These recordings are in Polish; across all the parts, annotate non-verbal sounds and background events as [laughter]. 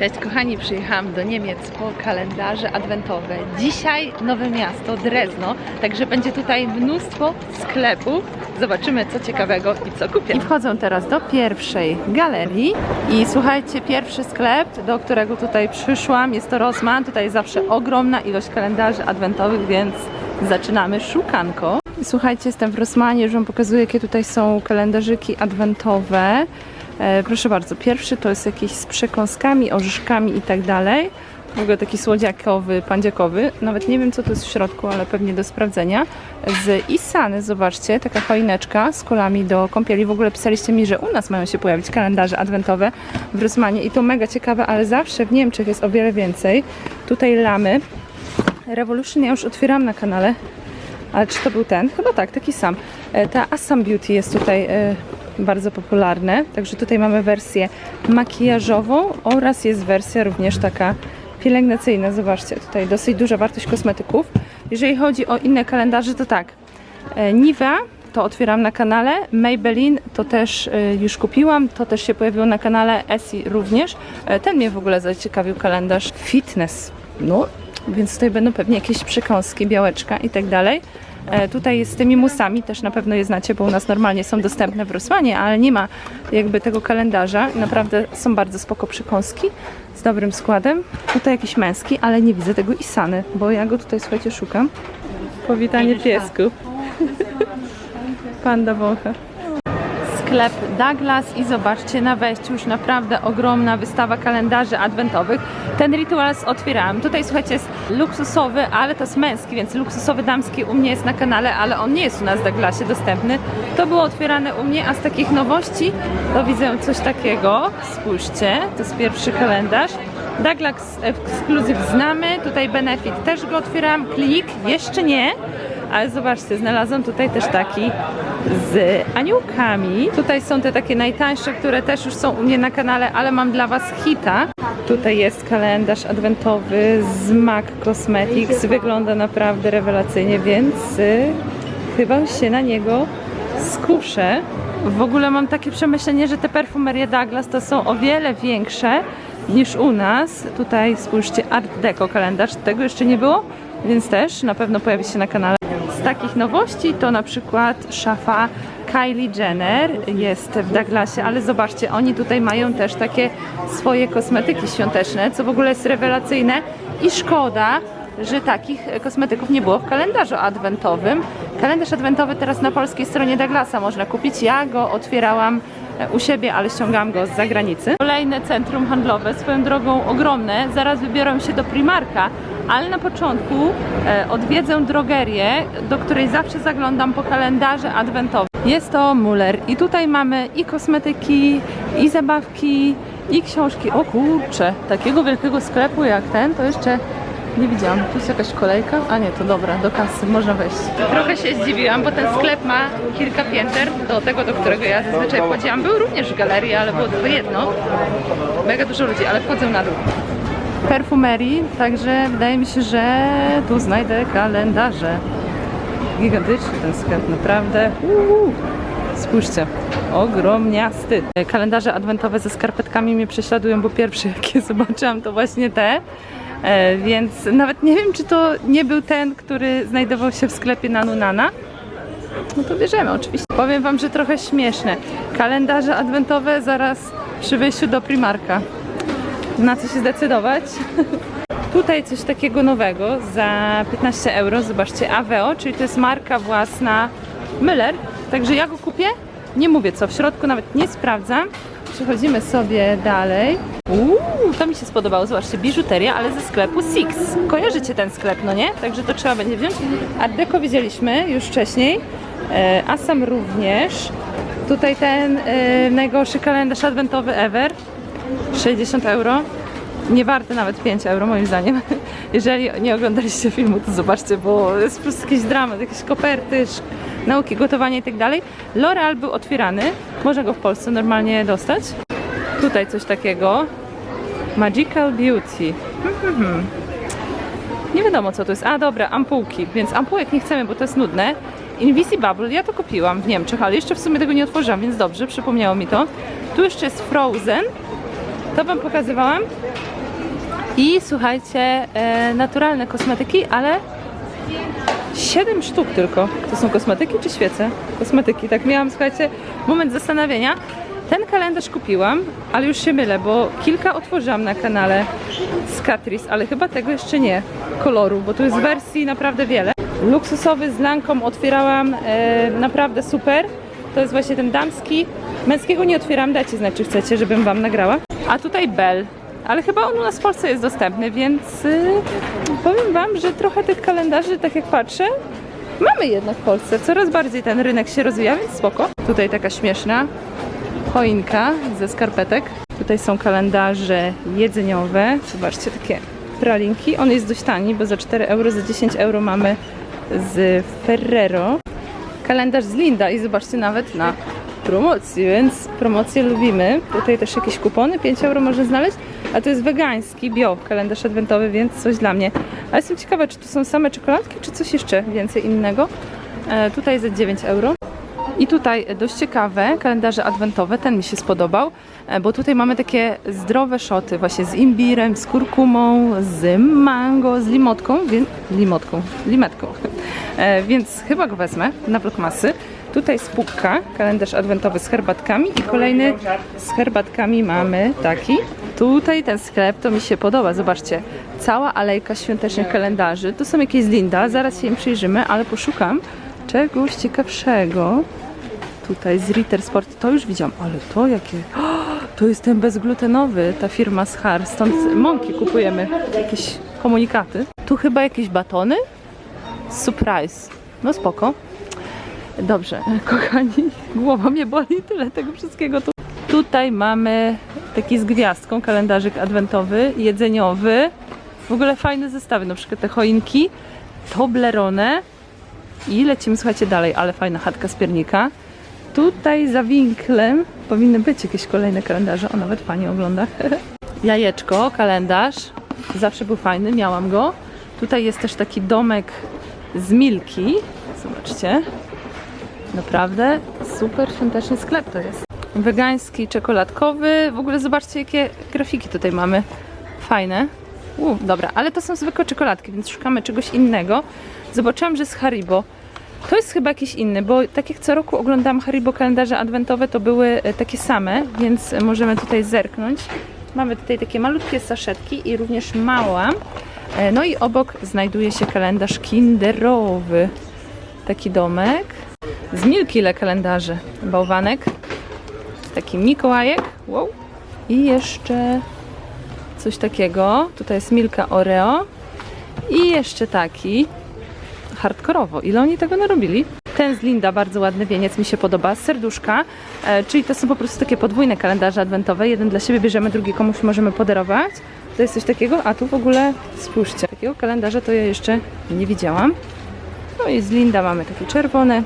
Cześć kochani, przyjechałam do Niemiec po kalendarze adwentowe. Dzisiaj nowe miasto, Drezno, także będzie tutaj mnóstwo sklepów. Zobaczymy co ciekawego i co kupię. I wchodzą teraz do pierwszej galerii i słuchajcie, pierwszy sklep, do którego tutaj przyszłam, jest to Rossmann. Tutaj jest zawsze ogromna ilość kalendarzy adwentowych, więc zaczynamy szukanko. Słuchajcie, jestem w Rossmanie, już Wam pokazuję, jakie tutaj są kalendarzyki adwentowe. E, proszę bardzo, pierwszy to jest jakiś z przekąskami, orzeszkami i tak dalej. W ogóle taki słodziakowy, pandziakowy. Nawet nie wiem, co to jest w środku, ale pewnie do sprawdzenia. Z Isany, zobaczcie, taka choineczka z kulami do kąpieli. W ogóle pisaliście mi, że u nas mają się pojawić kalendarze adwentowe w Rosmanie i to mega ciekawe, ale zawsze w Niemczech jest o wiele więcej. Tutaj lamy. Revolution ja już otwieram na kanale. Ale czy to był ten? Chyba tak, taki sam. E, Ta Assam Beauty jest tutaj e, bardzo popularne. Także tutaj mamy wersję makijażową oraz jest wersja również taka pielęgnacyjna. Zobaczcie, tutaj dosyć duża wartość kosmetyków. Jeżeli chodzi o inne kalendarze, to tak. E, Nivea to otwieram na kanale. Maybelline to też e, już kupiłam. To też się pojawiło na kanale. Essie również. E, Ten mnie w ogóle zaciekawił kalendarz fitness. No, więc tutaj będą pewnie jakieś przekąski, białeczka i tak dalej. E, Tutaj jest z tymi musami, też na pewno je znacie, bo u nas normalnie są dostępne w Rosmanie, ale nie ma jakby tego kalendarza. Naprawdę są bardzo spoko przekąski z dobrym składem. Tutaj jakiś męski, ale nie widzę tego Isany, bo ja go tutaj, słuchajcie, szukam. Powitanie piesku. [laughs] Panda wącha sklep Douglas i zobaczcie na wejściu już naprawdę ogromna wystawa kalendarzy adwentowych. Ten Rituals otwierałam. Tutaj słuchajcie jest luksusowy, ale to jest męski, więc luksusowy damski u mnie jest na kanale, ale on nie jest u nas w Douglasie dostępny. To było otwierane u mnie, a z takich nowości to widzę coś takiego. Spójrzcie, to jest pierwszy kalendarz. Douglas Exclusive znamy, tutaj Benefit też go otwieram, Klik jeszcze nie, ale zobaczcie, znalazłam tutaj też taki z aniołkami. Tutaj są te takie najtańsze, które też już są u mnie na kanale, ale mam dla Was hita. Tutaj jest kalendarz adwentowy z MAC Cosmetics. Wygląda naprawdę rewelacyjnie, więc y, chyba się na niego skuszę. W ogóle mam takie przemyślenie, że te perfumerie Douglas to są o wiele większe niż u nas. Tutaj spójrzcie, Art Deco kalendarz, tego jeszcze nie było, więc też na pewno pojawi się na kanale. Z takich nowości to na przykład szafa Kylie Jenner jest w Douglasie, ale zobaczcie, oni tutaj mają też takie swoje kosmetyki świąteczne, co w ogóle jest rewelacyjne i szkoda, że takich kosmetyków nie było w kalendarzu adwentowym. Kalendarz adwentowy teraz na polskiej stronie Douglasa można kupić. Ja go otwierałam u siebie, ale ściągam go z zagranicy. Kolejne centrum handlowe, swoją drogą ogromne. Zaraz wybiorę się do Primarka, ale na początku e, odwiedzę drogerię, do której zawsze zaglądam po kalendarze adwentowym. Jest to Muller i tutaj mamy i kosmetyki, i zabawki, i książki. O kurcze, takiego wielkiego sklepu jak ten to jeszcze nie widziałam. Tu jest jakaś kolejka? A nie, to dobra, do kasy, można wejść. Trochę się zdziwiłam, bo ten sklep ma kilka pięter do tego, do którego ja zazwyczaj wchodziłam. Był również w galerii, ale było tylko jedno. Mega dużo ludzi, ale wchodzę na dół. Perfumerii, także wydaje mi się, że tu znajdę kalendarze. Gigantyczny ten sklep, naprawdę. Uuu. Spójrzcie, ogromniasty. Kalendarze adwentowe ze skarpetkami mnie prześladują, bo pierwsze [laughs] jakie zobaczyłam to właśnie te. E, więc nawet nie wiem, czy to nie był ten, który znajdował się w sklepie Nanunana. No to bierzemy oczywiście. Powiem Wam, że trochę śmieszne. Kalendarze adwentowe zaraz przy wyjściu do Primarka. Na co się zdecydować? [laughs] Tutaj coś takiego nowego za 15 euro. Zobaczcie, Aveo, czyli to jest marka własna Müller. Także ja go kupię. Nie mówię co w środku, nawet nie sprawdzam. Przechodzimy sobie dalej. Uuu, to mi się spodobało. Zobaczcie, biżuteria, ale ze sklepu Six. Kojarzycie ten sklep, no nie? Także to trzeba będzie wziąć. Art Deco widzieliśmy już wcześniej. E, Asam również. Tutaj ten e, najgorszy kalendarz adwentowy ever. 60 euro. Nie warte nawet 5 euro moim zdaniem. [laughs] Jeżeli nie oglądaliście filmu, to zobaczcie, bo jest po prostu jakiś dramat, jakieś koperty, nauki gotowania i tak dalej. L'Oreal był otwierany. Można go w Polsce normalnie dostać. Tutaj coś takiego. Magical Beauty. Mhm. Nie wiadomo co to jest. A dobra, ampułki, więc ampułek nie chcemy, bo to jest nudne. Invisibubble, ja to kupiłam w Niemczech, ale jeszcze w sumie tego nie otworzyłam, więc dobrze, przypomniało mi to. Tu jeszcze jest Frozen. To Wam pokazywałam. I słuchajcie, e, naturalne kosmetyki, ale 7 sztuk tylko. To są kosmetyki czy świece? Kosmetyki, tak miałam, słuchajcie, moment zastanowienia. Ten kalendarz kupiłam, ale już się mylę, bo kilka otworzyłam na kanale z Catrice, ale chyba tego jeszcze nie, koloru, bo tu jest wersji naprawdę wiele. Luksusowy z lanką otwierałam, e, naprawdę super. To jest właśnie ten damski. Męskiego nie otwieram, dajcie znać, czy chcecie, żebym Wam nagrała. A tutaj Bell, ale chyba on u nas w Polsce jest dostępny, więc y, powiem Wam, że trochę tych kalendarzy, tak jak patrzę, mamy jednak w Polsce. Coraz bardziej ten rynek się rozwija, więc spoko. Tutaj taka śmieszna choinka ze skarpetek. Tutaj są kalendarze jedzeniowe. Zobaczcie, takie pralinki. On jest dość tani, bo za 4 euro, za 10 euro mamy z Ferrero. Kalendarz z Linda i zobaczcie, nawet na promocji, więc promocje lubimy. Tutaj też jakieś kupony, 5 euro można znaleźć, a to jest wegański, bio, kalendarz adwentowy, więc coś dla mnie. Ale jestem ciekawa, czy tu są same czekoladki, czy coś jeszcze więcej innego. E, tutaj za 9 euro. I tutaj dość ciekawe kalendarze adwentowe, ten mi się spodobał, e, bo tutaj mamy takie zdrowe szoty właśnie z imbirem, z kurkumą, z mango, z limotką, więc limotką, limetką. [laughs] E, więc chyba go wezmę na blok masy. Tutaj spółka, kalendarz adwentowy z herbatkami i kolejny z herbatkami mamy taki. Tutaj ten sklep to mi się podoba, zobaczcie. Cała alejka świątecznych kalendarzy. Tu są jakieś Linda, zaraz się im przyjrzymy, ale poszukam czegoś ciekawszego. Tutaj z Ritter Sport, to już widziałam, ale to jakie... To jest ten bezglutenowy, ta firma z Har, stąd mąki kupujemy, jakieś komunikaty. Tu chyba jakieś batony? Surprise. No spoko. Dobrze, kochani, głowa mnie boli, tyle tego wszystkiego tu. Tutaj mamy taki z gwiazdką kalendarzyk adwentowy, jedzeniowy. W ogóle fajne zestawy, na przykład te choinki, Toblerone i lecimy, słuchajcie, dalej, ale fajna chatka z piernika. Tutaj za winklem powinny być jakieś kolejne kalendarze, o nawet Pani ogląda. [laughs] Jajeczko, kalendarz, zawsze był fajny, miałam go. Tutaj jest też taki domek z Milki, zobaczcie. Naprawdę super świąteczny sklep to jest. Wegański, czekoladkowy. W ogóle zobaczcie, jakie grafiki tutaj mamy. Fajne. U, dobra, ale to są zwykłe czekoladki, więc szukamy czegoś innego. Zobaczyłam, że z Haribo. To jest chyba jakiś inny, bo tak jak co roku oglądam Haribo kalendarze adwentowe, to były e, takie same, więc możemy tutaj zerknąć. Mamy tutaj takie malutkie saszetki i również mała. E, No i obok znajduje się kalendarz kinderowy. Taki domek. Z Milki ile kalendarzy. Bałwanek. Taki Mikołajek. Wow. I jeszcze coś takiego. Tutaj jest Milka Oreo. I jeszcze taki hardkorowo. Ile oni tego narobili? Ten z Linda, bardzo ładny wieniec, mi się podoba. Serduszka, e, czyli to są po prostu takie podwójne kalendarze adwentowe. Jeden dla siebie bierzemy, drugi komuś możemy podarować. To jest coś takiego, a tu w ogóle spójrzcie. Takiego kalendarza to ja jeszcze nie widziałam. No i z Linda mamy takie czerwone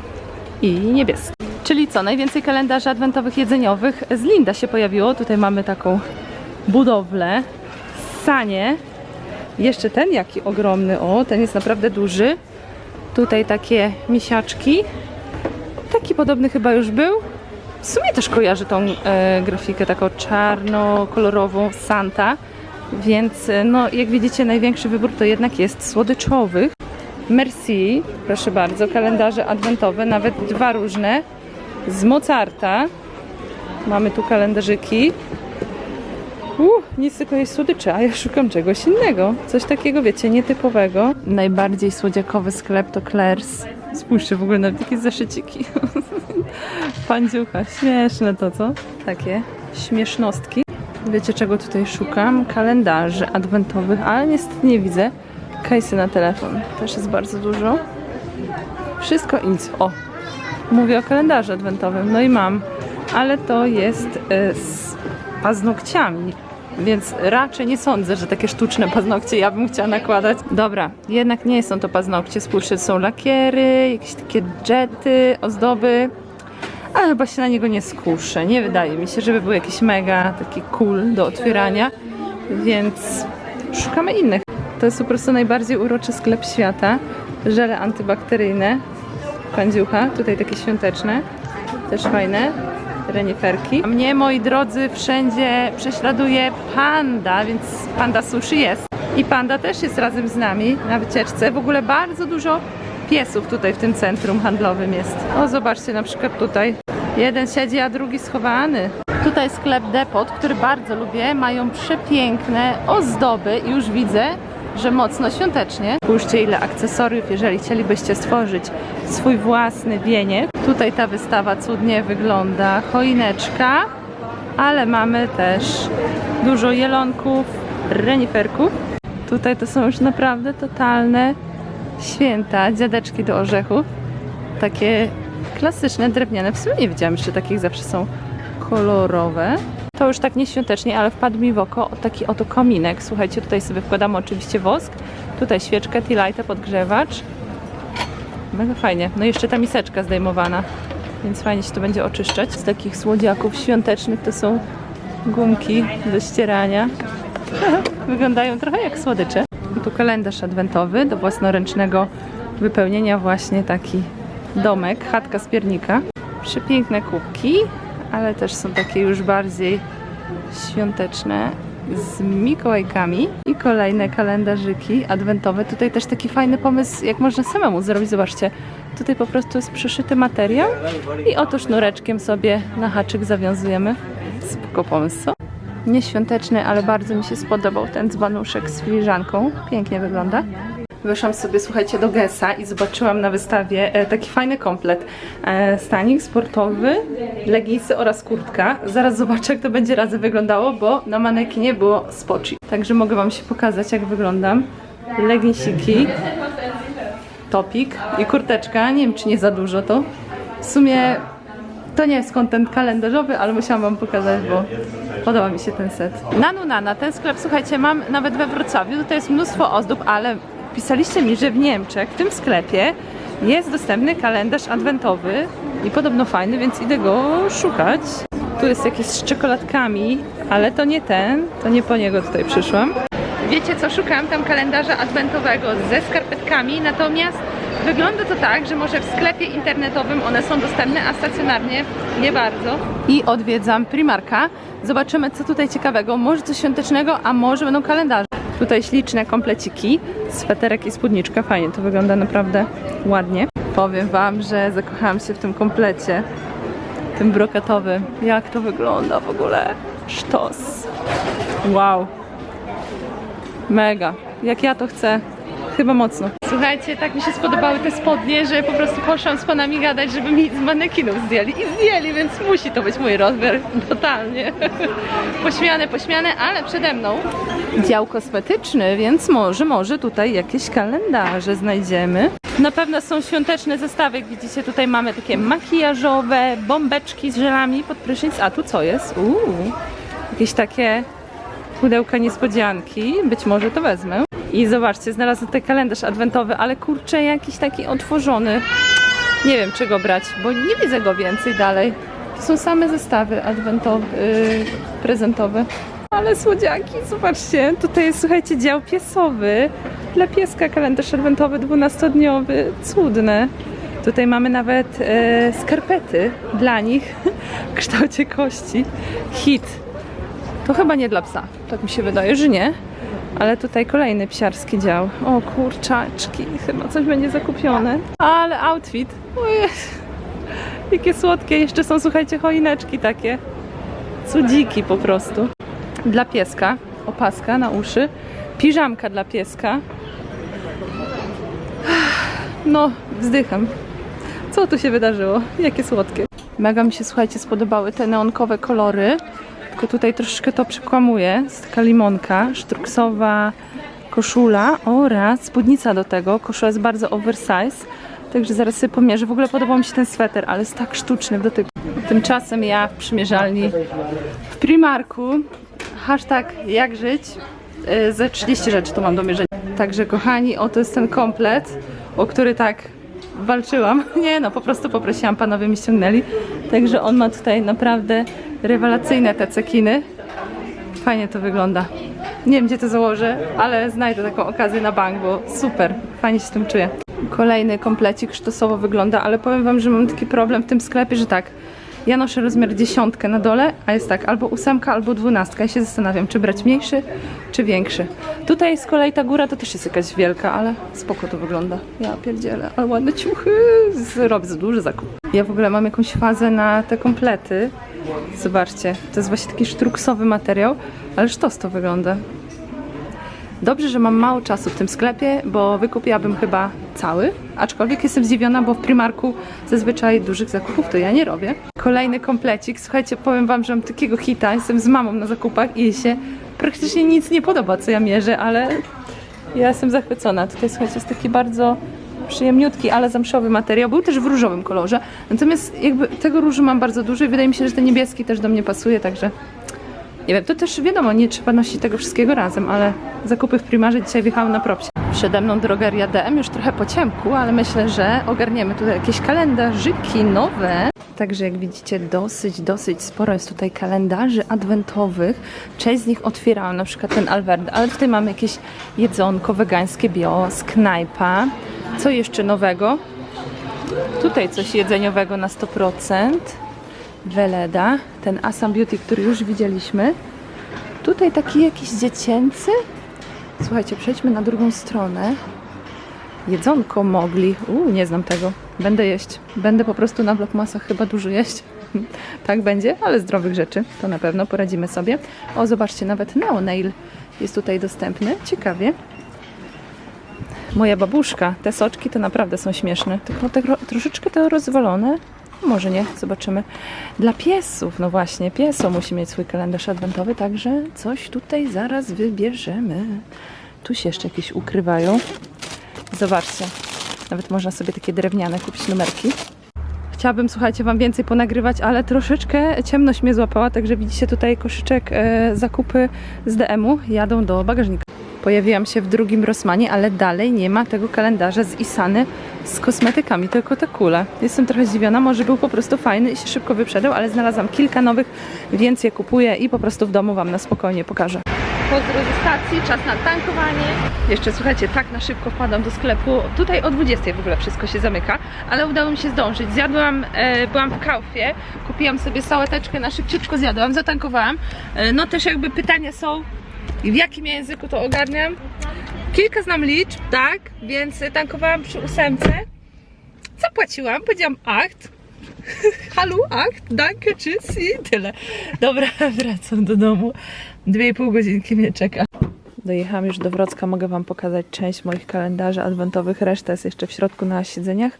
i niebieskie. Czyli co, najwięcej kalendarzy adwentowych jedzeniowych z Linda się pojawiło. Tutaj mamy taką budowlę, sanie. Jeszcze ten jaki ogromny, o, ten jest naprawdę duży. Tutaj takie misiaczki. Taki podobny chyba już był. W sumie też kojarzę tą e, grafikę taką czarno-kolorową Santa. Więc e, no, jak widzicie, największy wybór to jednak jest słodyczowych. Merci, proszę bardzo, kalendarze adwentowe, nawet dwa różne. Z Mozarta. Mamy tu kalendarzyki. Uh, nic tylko jest słodycze, a ja szukam czegoś innego. Coś takiego, wiecie, nietypowego. Najbardziej słodziakowy sklep to Claire's. Spójrzcie w ogóle na takie zaszyciki. [laughs] Pandziucha, śmieszne to, co? Takie śmiesznostki. Wiecie, czego tutaj szukam? Kalendarzy adwentowych, ale niestety nie widzę. Kajsy na telefon. Też jest bardzo dużo. Wszystko nic. O, mówię o kalendarzu adwentowym. No i mam. Ale to jest y, z paznokciami. Więc raczej nie sądzę, że takie sztuczne paznokcie ja bym chciała nakładać. Dobra, jednak nie są to paznokcie. Spójrzcie, są lakiery, jakieś takie jety, ozdoby. Ale chyba się na niego nie skuszę. Nie wydaje mi się, żeby był jakiś mega taki cool do otwierania. Więc szukamy innych. To jest po prostu najbardziej uroczy sklep świata. Żele antybakteryjne. Pandziucha, tutaj takie świąteczne. Też fajne. reniferki. A mnie, moi drodzy, wszędzie prześladuje panda, więc panda sushi jest. I panda też jest razem z nami na wycieczce. W ogóle bardzo dużo piesów tutaj w tym centrum handlowym jest. O, zobaczcie na przykład tutaj. Jeden siedzi, a drugi schowany. Tutaj sklep Depot, który bardzo lubię. Mają przepiękne ozdoby i już widzę, że mocno świątecznie. Spójrzcie ile akcesoriów, jeżeli chcielibyście stworzyć swój własny wieniec. Tutaj ta wystawa cudnie wygląda. Choineczka, ale mamy też dużo jelonków, reniferków. Tutaj to są już naprawdę totalne święta, dziadeczki do orzechów. Takie klasyczne, drewniane. W sumie nie wiedziałam, że takich zawsze są kolorowe. To już tak nieświątecznie, ale wpadł mi w oko taki oto kominek. Słuchajcie, tutaj sobie wkładamy oczywiście wosk. Tutaj świeczkę, tea podgrzewacz. Mega fajnie. No i jeszcze ta miseczka zdejmowana, więc fajnie się to będzie oczyszczać. Z takich słodziaków świątecznych to są gumki do ścierania. [laughs] Wyglądają trochę jak słodycze. Tu kalendarz adwentowy do własnoręcznego wypełnienia właśnie taki domek, chatka z piernika. Przepiękne kubki, ale też są takie już bardziej świąteczne z Mikołajkami i kolejne kalendarzyki adwentowe. Tutaj też taki fajny pomysł, jak można samemu zrobić. Zobaczcie, tutaj po prostu jest przyszyty materiał i oto sznureczkiem sobie na haczyk zawiązujemy. Spoko pomysł, co? Nieświąteczny, ale bardzo mi się spodobał ten dzbanuszek z filiżanką. Pięknie wygląda. Weszłam sobie, słuchajcie, do Gesa i zobaczyłam na wystawie e, taki fajny komplet. E, stanik sportowy, leginsy oraz kurtka. Zaraz zobaczę, jak to będzie razem wyglądało, bo na manekinie było spoci. Także mogę Wam się pokazać, jak wyglądam. Leginsiki, topik i kurteczka. Nie wiem, czy nie za dużo to. W sumie to nie jest kontent kalendarzowy, ale musiałam Wam pokazać, bo podoba mi się ten set. Nanu Nana, ten sklep, słuchajcie, mam nawet we Wrocławiu. Tutaj jest mnóstwo ozdób, ale pisaliście mi, że w Niemczech, w tym sklepie jest dostępny kalendarz adwentowy i podobno fajny, więc idę go szukać. Tu jest jakiś z czekoladkami, ale to nie ten, to nie po niego tutaj przyszłam. Wiecie co, szukałam tam kalendarza adwentowego ze skarpetkami, natomiast wygląda to tak, że może w sklepie internetowym one są dostępne, a stacjonarnie nie bardzo. I odwiedzam Primarka. Zobaczymy co tutaj ciekawego, może coś świątecznego, a może będą kalendarze. Tutaj śliczne kompleciki, sweterek i spódniczka, fajnie to wygląda naprawdę ładnie. Powiem Wam, że zakochałam się w tym komplecie, tym brokatowym. Jak to wygląda w ogóle? Sztos. Wow. Mega. Jak ja to chcę. Chyba mocno. Słuchajcie, tak mi się spodobały te spodnie, że po prostu poszłam z panami gadać, żeby mi z manekinów zdjęli. I zdjęli, więc musi to być mój rozmiar. [laughs] Totalnie. Pośmiane, pośmiane, ale przede mną dział kosmetyczny, więc może, może tutaj jakieś kalendarze znajdziemy. Na pewno są świąteczne zestawy, jak widzicie, tutaj mamy takie makijażowe, bombeczki z żelami pod prysznic. A tu co jest? Uuu, jakieś takie pudełka niespodzianki, być może to wezmę. I zobaczcie, znalazłam tutaj kalendarz adwentowy, ale kurczę, jakiś taki otworzony. Nie wiem, czy go brać, bo nie widzę go więcej dalej. To są same zestawy adwentowe, yy, prezentowe. Ale słodziaki, zobaczcie, tutaj jest, słuchajcie, dział piesowy. Dla pieska kalendarz adwentowy 12-dniowy, cudne. Tutaj mamy nawet e, skarpety dla nich [laughs] w kształcie kości. Hit. To chyba nie dla psa, tak mi się wydaje, że nie. Ale tutaj kolejny psiarski dział. O kurczaczki, chyba coś będzie zakupione. Ale outfit. Ojej. Jakie słodkie. Jeszcze są, słuchajcie, choineczki takie. Cudziki po prostu. Dla pieska. Opaska na uszy. Piżamka dla pieska. No, wzdycham. Co tu się wydarzyło? Jakie słodkie. Mega mi się, słuchajcie, spodobały te neonkowe kolory. Tylko tutaj troszeczkę to przekłamuje. Jest taka limonka, sztruksowa koszula oraz spódnica do tego. Koszula jest bardzo oversize. Także zaraz sobie pomierzę. W ogóle podobał mi się ten sweter, ale jest tak sztuczny w dotyku. Tymczasem ja w przymierzalni w Primarku. Hashtag jak żyć. Yy, Ze 30 rzeczy to mam do mierzenia. Także kochani, oto jest ten komplet, o który tak walczyłam. [laughs] Nie no, po prostu poprosiłam, panowie mi ściągnęli. Także on ma tutaj naprawdę rewelacyjne te cekiny. Fajnie to wygląda. Nie wiem, gdzie to założę, ale znajdę taką okazję na bank, bo super, fajnie się tym czuję. Kolejny komplecik sztosowo wygląda, ale powiem wam, że mam taki problem w tym sklepie, że tak, Ja noszę rozmiar dziesiątkę na dole, a jest tak albo ósemka, albo dwunastka. Ja się zastanawiam, czy brać mniejszy, czy większy. Tutaj z kolei ta góra to też jest jakaś wielka, ale spoko to wygląda. Ja pierdzielę, ale ładne ciuchy. Zrobię za duży zakup. Ja w ogóle mam jakąś fazę na te komplety. Zobaczcie, to jest właśnie taki sztruksowy materiał, ale sztos to wygląda. Dobrze, że mam mało czasu w tym sklepie, bo wykupiłabym chyba cały, aczkolwiek jestem zdziwiona, bo w Primarku zazwyczaj dużych zakupów to ja nie robię. Kolejny komplecik. Słuchajcie, powiem wam, że mam takiego hita, jestem z mamą na zakupach i jej się praktycznie nic nie podoba, co ja mierzę, ale ja jestem zachwycona. Tutaj słuchajcie, jest taki bardzo przyjemniutki, ale zamszowy materiał. Był też w różowym kolorze. Natomiast jakby tego różu mam bardzo dużo i wydaje mi się, że ten niebieski też do mnie pasuje, także nie wiem, to też wiadomo, nie trzeba nosić tego wszystkiego razem, ale zakupy w Primarze dzisiaj wjechały na propsie. Przede mną drogeria DM, już trochę po ciemku, ale myślę, że ogarniemy tutaj jakieś kalendarzyki nowe. Także jak widzicie, dosyć, dosyć sporo jest tutaj kalendarzy adwentowych. Część z nich otwierałam, na przykład ten Alverde, ale tutaj mamy jakieś jedzonko wegańskie bio z knajpa. Co jeszcze nowego? Tutaj coś jedzeniowego na 100%. Weleda, ten Assam Beauty, który już widzieliśmy. Tutaj taki jakiś dziecięcy. Słuchajcie, przejdźmy na drugą stronę. Jedzonko mogli. Uuu, nie znam tego. Będę jeść. Będę po prostu na vlogmasach chyba dużo jeść. [laughs] tak będzie, ale zdrowych rzeczy. To na pewno poradzimy sobie. O, zobaczcie, nawet Neonail jest tutaj dostępny. Ciekawie. Moja babuszka, te soczki to naprawdę są śmieszne. Tylko ro- troszeczkę to rozwalone. Może nie, zobaczymy. Dla piesów, no właśnie, pieso musi mieć swój kalendarz adwentowy, także coś tutaj zaraz wybierzemy. Tu się jeszcze jakieś ukrywają. Zobaczcie, nawet można sobie takie drewniane kupić numerki. Chciałabym, słuchajcie, Wam więcej ponagrywać, ale troszeczkę ciemność mnie złapała, także widzicie tutaj koszyczek, e, zakupy z DM-u jadą do bagażnika. Pojawiłam się w drugim Rossmanie, ale dalej nie ma tego kalendarza z Isany z kosmetykami, tylko te kule. Jestem trochę zdziwiona, może był po prostu fajny i się szybko wyprzedał, ale znalazłam kilka nowych, więc je kupuję i po prostu w domu Wam na spokojnie pokażę. Pozdro ze stacji, czas na tankowanie. Jeszcze słuchajcie, tak na szybko wpadam do sklepu. Tutaj o 20 w ogóle wszystko się zamyka, ale udało mi się zdążyć. Zjadłam, e, byłam w Kaufie, kupiłam sobie sałateczkę, na szybciutko zjadłam, zatankowałam. E, no też jakby pytania są, w jakim ja języku to ogarniam. Kilka znam liczb, tak, więc tankowałam przy ósemce. Zapłaciłam, powiedziałam acht. [laughs] Halu, acht, danke, tschüss i tyle. Dobra, [laughs] wracam do domu. Dwie i pół godzinki mnie czeka. Dojechałam już do Wrocka, mogę Wam pokazać część moich kalendarzy adwentowych, reszta jest jeszcze w środku na siedzeniach.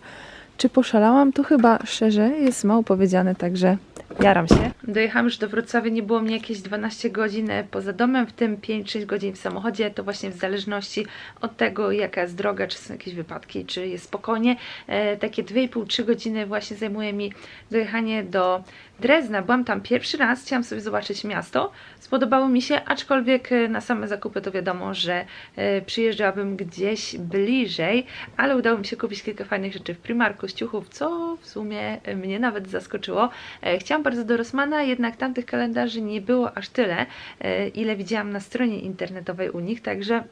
Czy poszalałam? To chyba szczerze jest mało powiedziane, także jaram się. Dojechałam już do Wrocławia, nie było mnie jakieś 12 godzin e, poza domem, w tym 5-6 godzin w samochodzie. To właśnie w zależności od tego, jaka jest droga, czy są jakieś wypadki, czy jest spokojnie. E, takie 2,5-3 godziny właśnie zajmuje mi dojechanie do Drezna. Byłam tam pierwszy raz, chciałam sobie zobaczyć miasto. Spodobało mi się, aczkolwiek e, na same zakupy to wiadomo, że e, przyjeżdżałabym gdzieś bliżej, ale udało mi się kupić kilka fajnych rzeczy w Primarku, z ciuchów, co w sumie e, mnie nawet zaskoczyło. E, Chciałam bardzo do Rossmana, jednak tamtych kalendarzy nie było aż tyle, e, ile widziałam na stronie internetowej u nich, także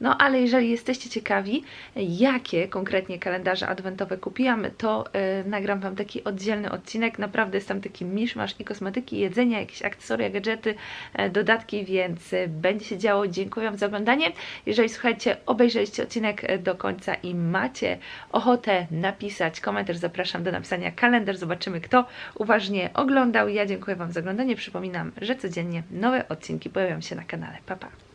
no ale jeżeli jesteście ciekawi, jakie konkretnie kalendarze adwentowe kupiłam, to e, nagram Wam taki oddzielny odcinek. Naprawdę jest tam taki miszmasz i kosmetyki, jedzenia, jakieś akcesoria, gadżety, e, dodatki, więc e, będzie się działo. Dziękuję Wam za oglądanie. Jeżeli słuchajcie, obejrzeliście odcinek e, do końca i macie ochotę napisać komentarz, zapraszam do napisania kalendarz. Zobaczymy, kto uważnie oglądał. Ja dziękuję Wam za oglądanie. Przypominam, że codziennie nowe odcinki pojawią się na kanale. Pa, pa.